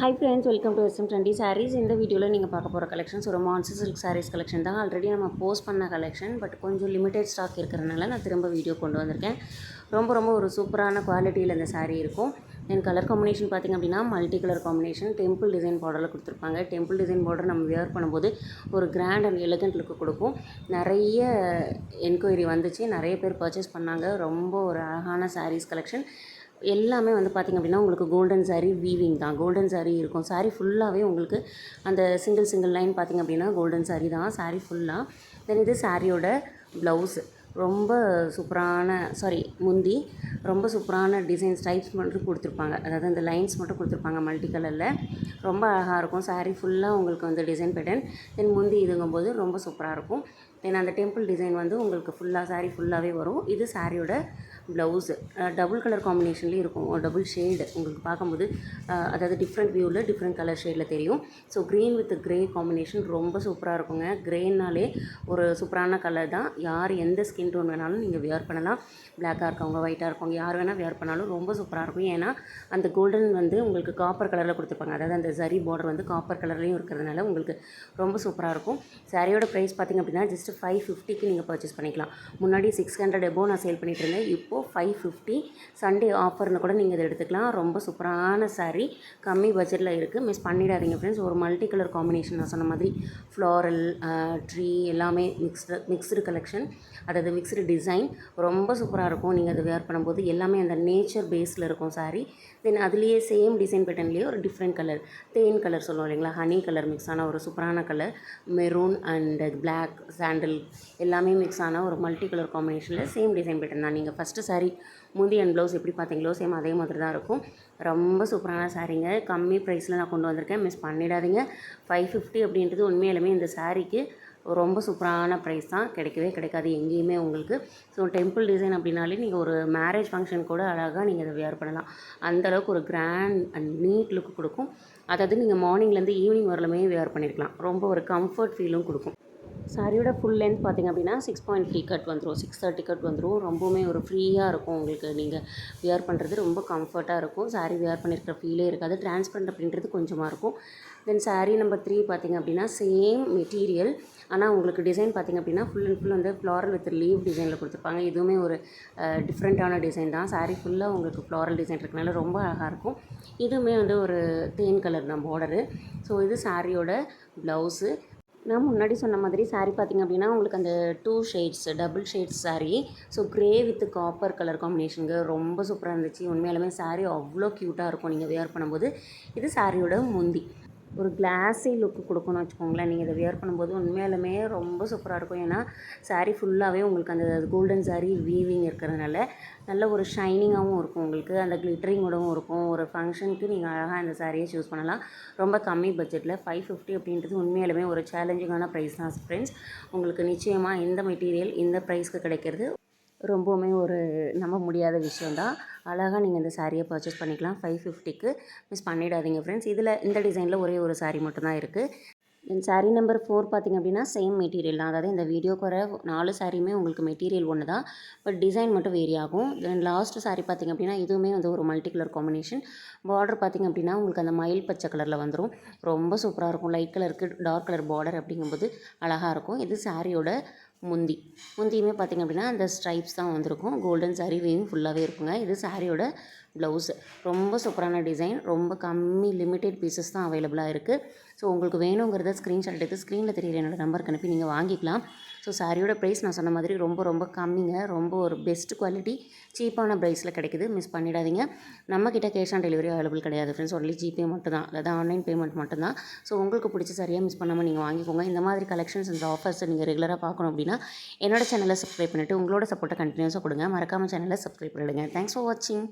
Hi friends welcome to SM twenty saris இந்த வீடியோவில் நீங்கள் பார்க்க போகிற கலெக்ஷன்ஸ் ஒரு மான்சி சில்க் சாரீஸ் கலெக்ஷன் தான். ஆல்ரெடி நம்ம போஸ்ட் பண்ண கலெக்ஷன் பட் கொஞ்சம் லிமிடெட் ஸ்டாக் இருக்கிறனால நான் திரும்ப வீடியோ கொண்டு வந்திருக்கேன். ரொம்ப ரொம்ப ஒரு சூப்பரான குவாலிட்டியில் இந்த சாரீ இருக்கும். தென் கலர் காம்பினேஷன் பார்த்திங்க அப்படின்னா multi colour combination temple design பார்டரில் கொடுத்துருப்பாங்க. டெம்பிள் டிசைன் பார்டர் நம்ம வியர் பண்ணும்போது ஒரு கிராண்ட் அண்ட் எலகண்ட் லுக்கு கொடுக்கும். நிறைய என்கொயரி வந்துச்சு. நிறைய பேர் பர்ச்சேஸ் பண்ணாங்க. ரொம்ப ஒரு அழகான சாரீஸ் கலெக்ஷன் எல்லாமே வந்து பார்த்திங்க அப்படின்னா உங்களுக்கு கோல்டன் சாரீ வீவிங் தான். கோல்டன் சாரீ இருக்கும். சாரீ ஃபுல்லாகவே உங்களுக்கு அந்த சிங்கிள் சிங்கிள் லைன் பார்த்திங்க அப்படின்னா கோல்டன் சாரீ தான். சாரீ ஃபுல்லாக தென் இது சாரியோட ப்ளவுஸு ரொம்ப சூப்பரான சாரி முந்தி ரொம்ப சூப்பரான டிசைன்ஸ் டைப்ஸ் மட்டும் கொடுத்துருப்பாங்க. அதாவது அந்த லைன்ஸ் மட்டும் கொடுத்துருப்பாங்க மல்டி கலரில் ரொம்ப அழகாக இருக்கும். saree ஃபுல்லாக உங்களுக்கு வந்து டிசைன் பேட்டர்ன் தென் முந்தி இதுங்கும்போது ரொம்ப சூப்பராக இருக்கும். தென் அந்த டெம்பிள் டிசைன் வந்து உங்களுக்கு ஃபுல்லாக saree ஃபுல்லாகவே வரும். இது சாரியோட ப்ளவுஸு டபுள் கலர் காம்பினேஷன்லேயும் இருக்கும். டபுள் ஷேடு உங்களுக்கு பார்க்கும்போது அதாவது டிஃப்ரெண்ட் வியூவில் டிஃப்ரெண்ட் கலர் ஷேடில் தெரியும். So green with grey combination ரொம்ப சூப்பராக இருக்குங்க. க்ரேனாலே ஒரு சூப்பரான கலர் தான். யார் எந்த ஸ்கின் டோன் வேணாலும் நீங்கள் வியர் பண்ணலாம். பிளாக்காக இருக்கவங்க ஒயிட்டாக இருக்கவங்க யார் வேணால் வியர் பண்ணாலும் ரொம்ப சூப்பராக இருக்கும். ஏன்னா அந்த கோல்டன் வந்து உங்களுக்கு காப்பர் கலரில் கொடுத்துருப்பாங்க. அதாவது அந்த ஜரி பார்டர் வந்து காப்பர் கலர்லேயும் இருக்கிறதுனால உங்களுக்கு ரொம்ப சூப்பராக இருக்கும். சாரியோட ப்ரைஸ் பார்த்திங்க அப்படின்னா ஜஸ்ட் ஃபைவ் ஃபிஃப்டிக்கு நீங்கள் பர்ச்சேஸ் பண்ணிக்கலாம். முன்னாடி சிக்ஸ் ஹண்ட்ரட் எபோ நான் சேல் பண்ணிட்டு இருந்தேன். இப்போது ஃபைவ் ஃபிஃப்டி சண்டே ஆஃபர்னு கூட நீங்கள் இதை எடுத்துக்கலாம். ரொம்ப சூப்பரான saree. கம்மி பட்ஜெட்டில் இருக்குது மிஸ் பண்ணிடாதீங்க ஃப்ரெண்ட்ஸ் ஒரு மல்டி கலர் காம்பினேஷன் நான் சொன்ன மாதிரி ஃப்ளாரல் ட்ரீ எல்லாமே மிக்ஸ்டு மிக்ஸ்டு கலெக்ஷன் அதாவது மிக்ஸ்டு டிசைன். ரொம்ப சூப்பராக இருக்கும். நீங்கள் அதை வேர் பண்ணும்போது எல்லாமே அந்த நேச்சர் பேஸில் இருக்கும் saree. தென் அதுலேயே சேம் டிசைன் பேட்டர்ன்லேயே ஒரு டிஃப்ரெண்ட் கலர் தேன் கலர் சொல்லுவோம் இல்லைங்களா? ஹனி கலர் மிக்ஸ் ஆன ஒரு சூப்பரான கலர் மெரூன் அண்ட் பிளாக் சாண்டில் எல்லாமே மிக்ஸ் ஆன ஒரு மல்டி கலர் காம்பினேஷனில் சேம் டிசைன் பேட்டர்ன் தான். நீங்கள் ஃபஸ்ட்டு சாரீ முந்தி அண்ட் ப்ளவுஸ் எப்படி பார்த்தீங்களோ சேம் அதே மாதிரி தான் இருக்கும். ரொம்ப சூப்பரான சாரீங்க கம்மி ப்ரைஸில் நான் கொண்டு வந்திருக்கேன். மிஸ் பண்ணிடாதீங்க. ஃபைவ் ஃபிஃப்டி அப்படின்றது உண்மையிலுமே இந்த சாரீக்கு ரொம்ப சூப்பரான ப்ரைஸ் தான். கிடைக்கவே கிடைக்காது. எங்கேயுமே உங்களுக்கு. ஸோ டெம்பிள் டிசைன் அப்படின்னாலே நீங்கள் ஒரு மேரேஜ் ஃபங்க்ஷன் கூட அழகாக நீங்கள் இதை வியர் பண்ணலாம். அந்தளவுக்கு ஒரு கிராண்ட் அண்ட் நீட் லுக் கொடுக்கும். அதாவது நீங்கள் மார்னிங்லேருந்து ஈவினிங் வரலுமே வியர் பண்ணியிருக்கலாம் ரொம்ப ஒரு கம்ஃபர்ட் ஃபீலும் கொடுக்கும். சாரியோட ஃபுல் லென்த் பார்த்திங்க அப்படின்னா சிக்ஸ் பாயிண்ட் த்ரீ கட் வந்துடும் சிக்ஸ் தேர்ட்டி கட் வந்துடும் ரொம்பவுமே ஒரு ஃப்ரீயாக இருக்கும் உங்களுக்கு. நீங்கள் வியர் பண்ணுறது ரொம்ப கம்ஃபர்ட்டாக இருக்கும். சாரீ வியர் பண்ணியிருக்கிற ஃபீலே இருக்காது. டிரான்ஸ்பரண்ட் அப்படின்றது கொஞ்சமாக இருக்கும். தென் சாரீ நம்பர் த்ரீ பார்த்திங்க அப்படின்னா சேம் மெட்டீரியல் ஆனால் உங்களுக்கு டிசைன் பார்த்திங்க அப்படின்னா ஃபுல் அண்ட் ஃபுல் வந்து ஃப்ளாரல் வித் லீவ் டிசைனில் கொடுத்துருப்பாங்க. இதுவுமே ஒரு டிஃப்ரெண்ட்டான டிசைன் தான். சாரீ ஃபுல்லாக உங்களுக்கு ஃப்ளாரல் டிசைன் இருக்கனால ரொம்ப அழகாக இருக்கும். இதுவுமே வந்து ஒரு தேன் கலர் தான் பார்டரு ஸோ இது சாரியோட ப்ளவுஸு நான் முன்னாடி சொன்ன மாதிரி சாரீ பார்த்திங்க அப்படின்னா உங்களுக்கு அந்த two shades double shades sari so grey with copper colour காம்பினேஷனுக்கு ரொம்ப சூப்பராக இருந்துச்சு. உண்மையாலுமே சாரீ அவ்வளோ க்யூட்டாக இருக்கும். நீங்கள் வேர் பண்ணும்போது இது சாரியோட முந்தி. ஒரு கிளாஸி லுக்கு கொடுக்கணும்னு வச்சுக்கோங்களேன். நீங்கள் இதை வியர் பண்ணும்போது உண்மையாலுமே ரொம்ப சூப்பராக இருக்கும். ஏன்னா சாரீ ஃபுல்லாகவே உங்களுக்கு அந்த கோல்டன் சாரீ வீவிங் இருக்கிறதுனால நல்ல ஒரு ஷைனிங்காகவும் இருக்கும் உங்களுக்கு. அந்த கிளிட்டரிங்கோடவும் இருக்கும். ஒரு ஃபங்க்ஷனுக்கு நீங்கள் அழகாக அந்த சாரியை சூஸ் பண்ணலாம். ரொம்ப கம்மி பட்ஜெட்டில் ஃபைவ் ஃபிஃப்டி அப்படின்றது உண்மையாலுமே ஒரு சேலஞ்சிங்கான ப்ரைஸ் தான் ஃப்ரெண்ட்ஸ் உங்களுக்கு நிச்சயமாக இந்த மெட்டீரியல் இந்த ப்ரைஸ்க்கு கிடைக்கிறது ரொம்பவுமே ஒரு நம்ப முடியாத விஷயந்தான் அழகாக நீங்கள் இந்த சாரியை பர்ச்சேஸ் பண்ணிக்கலாம். ஃபைவ் ஃபிஃப்டிக்கு மிஸ் பண்ணிடாதீங்க ஃப்ரெண்ட்ஸ் இதில் இந்த டிசைனில் ஒரே ஒரு சாரீ மட்டும்தான் இருக்குது தென் சாரீ நம்பர் ஃபோர் பார்த்திங்க அப்படின்னா சேம் மெட்டீரியல் தான். அதாவது இந்த வீடியோக்கு வர நாலு சாரியுமே உங்களுக்கு மெட்டீரியல் ஒன்று தான் பட் டிசைன் மட்டும் வேரி ஆகும். தென் லாஸ்ட் saree பார்த்திங்க அப்படின்னா இதுவுமே வந்து ஒரு மல்டி கலர் காம்பினேஷன் பார்டர் பார்த்திங்க அப்படின்னா உங்களுக்கு அந்த மயில் பச்சை கலரில் வந்துடும் ரொம்ப சூப்பராக இருக்கும். லைட் கலருக்கு டார்க் கலர் பார்டர் அப்படிங்கும்போது அழகாக இருக்கும். இது சாரியோட முந்தி. முந்தியுமே பார்த்திங்க அப்படின்னா அந்த ஸ்ட்ரைப்ஸ் தான் வந்திருக்கும். கோல்டன் saree ஃபுல்லாகவே இருக்குங்க. இது சாரியோட ப்ளவுஸு. ரொம்ப சூப்பரான டிசைன். ரொம்ப கம்மி லிமிட்டெட் பீசஸ் தான் அவைலபிளாக இருக்குது ஸோ உங்களுக்கு வேணுங்கிறத ஸ்க்ரீன்ஷாட் எடுத்து ஸ்க்ரீனில் தெரியல என்னோட நம்பருக்கு அனுப்பி நீங்கள் வாங்கிக்கலாம். ஸோ சாரியோட ப்ரைஸ் நான் சொன்ன மாதிரி ரொம்ப ரொம்ப கம்மிங்க. ரொம்ப ஒரு பெஸ்ட் குவாலிட்டி சீப்பான ப்ரைஸில் கிடைக்குது. மிஸ் பண்ணிடாதீங்க. நம்மக்கிட்ட கேஷ் ஆன் டெலிவரி அவைலபிள் கிடையாது ஃப்ரெண்ட்ஸ் ஒன்லி ஜிபே மட்டும் தான். அதாவது ஆன்லைன் பேமெண்ட் மட்டும் தான். ஸோ உங்களுக்கு பிடிச்ச சரியாக மிஸ் பண்ணாமல் நீங்கள் வாங்கிக்கோங்க. இந்த மாதிரி கலெக்ஷன்ஸ் இந்த ஆஃபர்ஸ் நீங்கள் ரெகுலராக பார்க்கணும் அப்படின்னா என்னோட சேனலை சப்ஸ்கிரைப் பண்ணிவிட்டு உங்களோட சப்போர்ட்டை கண்டினியூஸாக கொடுங்க. மறக்காமல் சேனலை சப்ஸ்கிரைப் பண்ணிவிடுங்க தேங்க்ஸ் ஃபார் வாட்சிங்